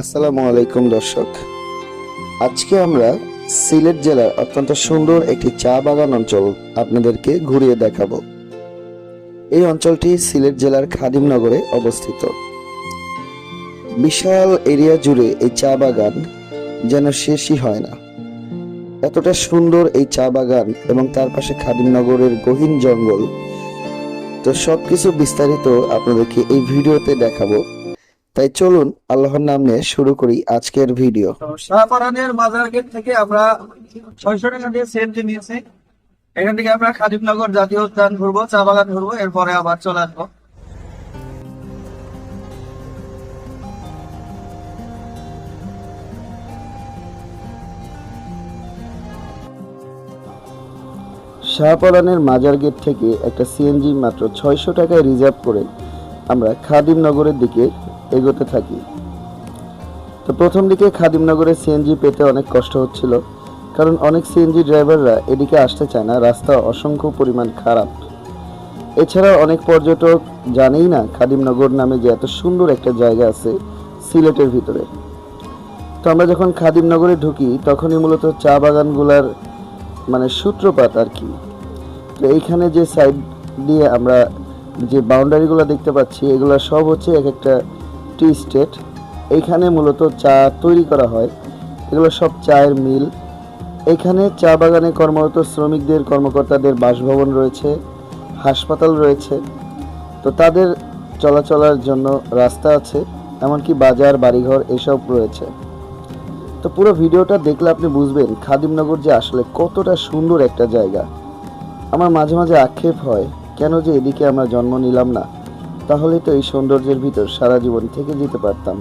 আসসালামু আলাইকুম, দর্শক। আজকে আমরা সিলেট জেলার অত্যন্ত সুন্দর একটি চা বাগান অঞ্চল আপনাদেরকে ঘুরিয়ে দেখাবো। এই অঞ্চলটি সিলেট জেলার খাদিমনগরে অবস্থিত। বিশাল এরিয়া জুড়ে এই চা বাগান যেন শেষই হয় না। এতটা সুন্দর এই চা বাগান এবং তার পাশে খাদিমনগরের গহীন জঙ্গল। তো সবকিছু বিস্তারিত আপনাদেরকে এই ভিডিওতে দেখাবো। তাই চলুন আল্লাহর নাম নিয়ে শুরু করি আজকের ভিডিও। শাহপারানের মাজার গেট থেকে আমরা ছয়শো টাকা দিয়ে সেন্ট নিয়েছি। এখান থেকে আমরা খাদিমনগর জাতীয় উদ্যান ঘুরবো চা বাগান ঘুরবো এরপরে আবার চলে আসব। শাহপরানের মাজার গেট থেকে একটা সিএনজি মাত্র ছয়শো টাকায় রিজার্ভ করে আমরা খাদিমনগরের দিকে এগোতে থাকি। তো প্রথম দিকে খাদিমনগরে সিএনজি পেতে অনেক কষ্ট হচ্ছিল, কারণ অনেক সিএনজি ড্রাইভাররা এদিকে আসতে চায় না, রাস্তা অসংখ্য পরিমাণ খারাপ। এছাড়া অনেক পর্যটক জানেই না খাদিমনগর নামে যে এত সুন্দর একটা জায়গা আছে সিলেটের ভিতরে। তো আমরা যখন খাদিমনগরে ঢুকি, তখনই মূলত চা বাগানগুলার মানে সূত্রপাত আর কি। তো এইখানে যে সাইড দিয়ে আমরা যে বাউন্ডারিগুলো দেখতে পাচ্ছি, এগুলো সব হচ্ছে এক একটা টি স্টেট। এইখানে মূলত চা তৈরি করা হয়। এগুলো সব চায়ের মিল। এখানে চা বাগানে কর্মরত শ্রমিকদের, কর্মকর্তাদের বাসভবন রয়েছে, হাসপাতাল রয়েছে। তো তাদের চলাচলার জন্য রাস্তা আছে, এমনকি বাজার, বাড়িঘর এসব রয়েছে। তো পুরো ভিডিওটা দেখলে আপনি বুঝবেন খাদিমনগর যে আসলে কতটা সুন্দর একটা জায়গা। আমার মাঝে মাঝে আক্ষেপ হয়, কেন যে এদিকে আমরা জন্ম নিলাম না? তাহলে তো এই সৌন্দর্যের ভিতর সারা জীবন থেকে যেতে পারতাম।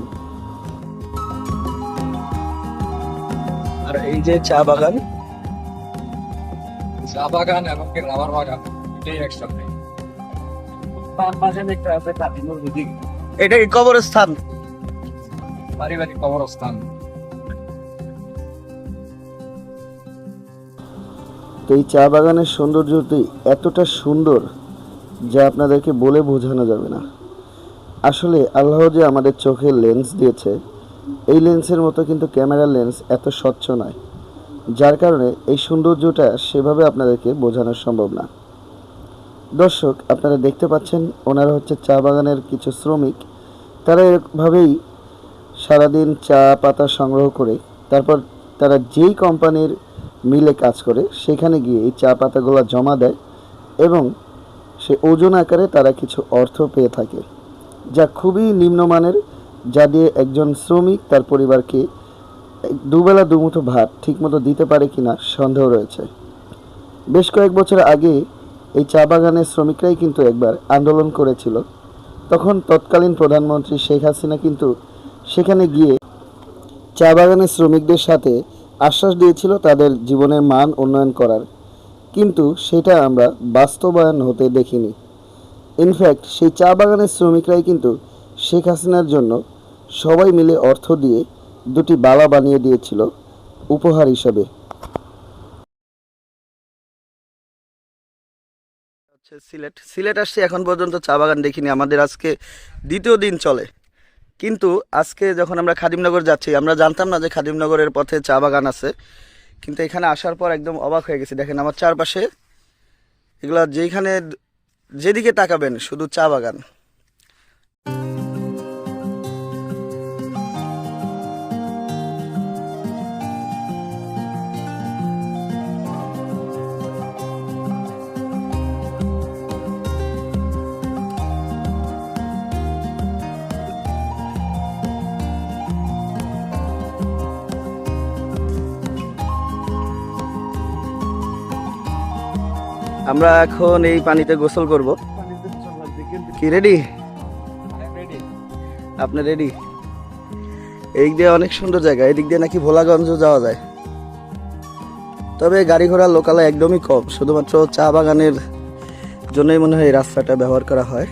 আর এই যে চা বাগান চা বাগান এবং কি রাবার বাগান এটাই একসাথে পাশে দেখতে আছে খাদিমনগর দিক এটা কি কবরস্থান? পারিবারিক কবরস্থান। তো এই চা বাগানের সৌন্দর্যটি এতটা সুন্দর যা আপনাদেরকে বলে বোঝানো যাবে না। আসলে আল্লাহ যে আমাদের চোখের লেন্স দিয়েছে, এই লেন্সের মতো কিন্তু ক্যামেরার লেন্স এত স্বচ্ছ নয়, যার কারণে এই সৌন্দর্যটা সেভাবে আপনাদেরকে বোঝানো সম্ভব না। দর্শক, আপনারা দেখতে পাচ্ছেন, ওনারা হচ্ছে চা বাগানের কিছু শ্রমিক। তারা এভাবেই সারাদিন চা, পাতা সংগ্রহ করে, তারপর তারা যেই কোম্পানির মিলে কাজ করে, সেখানে গিয়ে এই চা, পাতাগুলো জমা দেয় এবং সে ওজন আকারে তারা কিছু অর্থ পেয়ে থাকে, যা খুবই নিম্নমানের, যা দিয়ে একজন শ্রমিক তার পরিবারকে দুবেলা দুমুঠো ভাত ঠিকমতো দিতে পারে কিনা সন্দেহ রয়েছে। বেশ কয়েক বছর আগে এই চা বাগানের শ্রমিকরাই কিন্তু একবার আন্দোলন করেছিল। তখন তৎকালীন প্রধানমন্ত্রী শেখ হাসিনা কিন্তু সেখানে গিয়ে চা বাগানের শ্রমিকদের সাথে আশ্বাস দিয়েছিল তাদের জীবনের মান উন্নয়ন করার। কিন্তু সেটা আমরা বাস্তবায়ন হতে দেখিনি। ইনফ্যাক্ট সেই চা বাগানের শ্রমিকরাই কিন্তু শেখ হাসিনার জন্য সবাই মিলে অর্থ দিয়ে দুটি বালা বানিয়ে দিয়েছিল উপহার হিসাবে। সিলেট। সিলেট আসছি এখন পর্যন্ত, চা বাগান দেখিনি। আমাদের আজকে দ্বিতীয় দিন চলে। কিন্তু আজকে যখন আমরা খাদিমনগর যাচ্ছি, আমরা জানতাম না যে খাদিমনগরের পথে চা বাগান আছে। কিন্তু এখানে আসার পর একদম অবাক হয়ে গেছে। দেখেন আমার চারপাশে এগুলো যেইখানে যেদিকে তাকাবেন, শুধু চা বাগান। আমরা এখন এই পানিতে গোসল করব। কি রেডি আপনি রেডি এই দিয়ে অনেক সুন্দর জায়গা এদিক দিয়ে নাকি ভোলাগঞ্জ যাওয়া যায়। তবে গাড়ি ঘোড়া লোকালে একদমই কম শুধুমাত্র চা বাগানের জন্যই মনে হয় এই রাস্তাটা ব্যবহার করা হয়।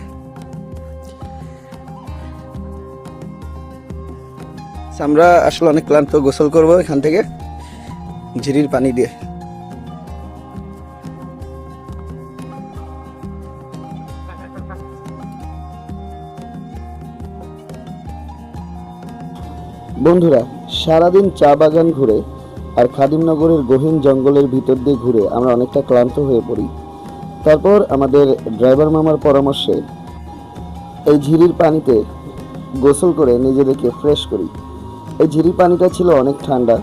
আমরা আসলে অনেক ক্লান্ত গোসল করব এখান থেকে ঝিরির পানি দিয়ে। বন্ধুরা, সারাদিন চা বাগান ঘুরে আর খাদিমনগরের গহীন জঙ্গলের ভিতর দিয়ে ঘুরে আমরা অনেকটা ক্লান্ত হয়ে পড়ি। তারপর আমাদের ড্রাইভার মামার পরামর্শে এই ঝিরির পানিতে গোসল করে নিজেদেরকে ফ্রেশ করি। এই ঝিরির পানিটা ছিল অনেক ঠান্ডা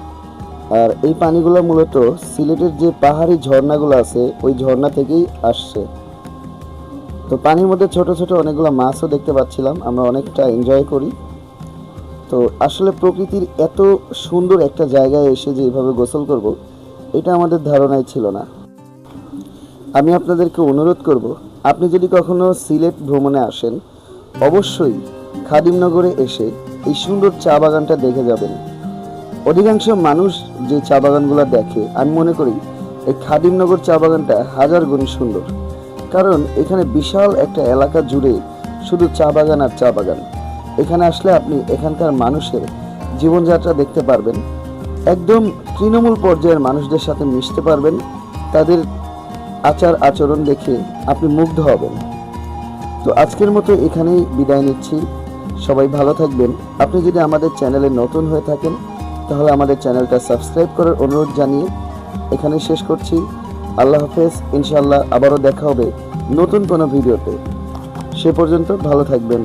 আর এই পানিগুলো মূলত সিলেটের যে পাহাড়ি ঝর্ণাগুলো আছে, ওই ঝর্ণা থেকেই আসছে। তো পানির মধ্যে ছোট ছোট অনেকগুলো মাছও দেখতে পাচ্ছিলাম, আমরা অনেকটা এনজয় করি। তো আসলে প্রকৃতির এত সুন্দর একটা জায়গায় এসে যে এইভাবে গোসল করব, এটা আমাদের ধারণায় ছিল না। আমি আপনাদেরকে অনুরোধ করব, আপনি যদি কখনো সিলেট ভ্রমণে আসেন, অবশ্যই খাদিমনগরে এসে এই সুন্দর চা বাগানটা দেখে যাবেন। অধিকাংশ মানুষ যে চা বাগানগুলো দেখে, আমি মনে করি এই খাদিমনগর চা বাগানটা হাজার গুণ সুন্দর। কারণ এখানে বিশাল একটা এলাকা জুড়ে শুধু চা বাগান আর চা বাগান। এখানে আসলে আপনি এখানকার মানুষের জীবনযাত্রা দেখতে পারবেন। একদম তৃণমূল পর্যায়ের মানুষদের সাথে মিশতে পারবেন। তাদের আচার আচরণ দেখে আপনি মুগ্ধ হবেন। তো আজকের মতো এখানেই বিদায় নিচ্ছি। সবাই ভালো থাকবেন। আপনি যদি আমাদের চ্যানেলে নতুন হয়ে থাকেন, তাহলে আমাদের চ্যানেলটা সাবস্ক্রাইব করার অনুরোধ জানিয়ে এখানে শেষ করছি। আল্লাহ হাফেজ। ইনশাল্লাহ আবারও দেখা হবে নতুন কোনো ভিডিওতে। সে পর্যন্ত ভালো থাকবেন।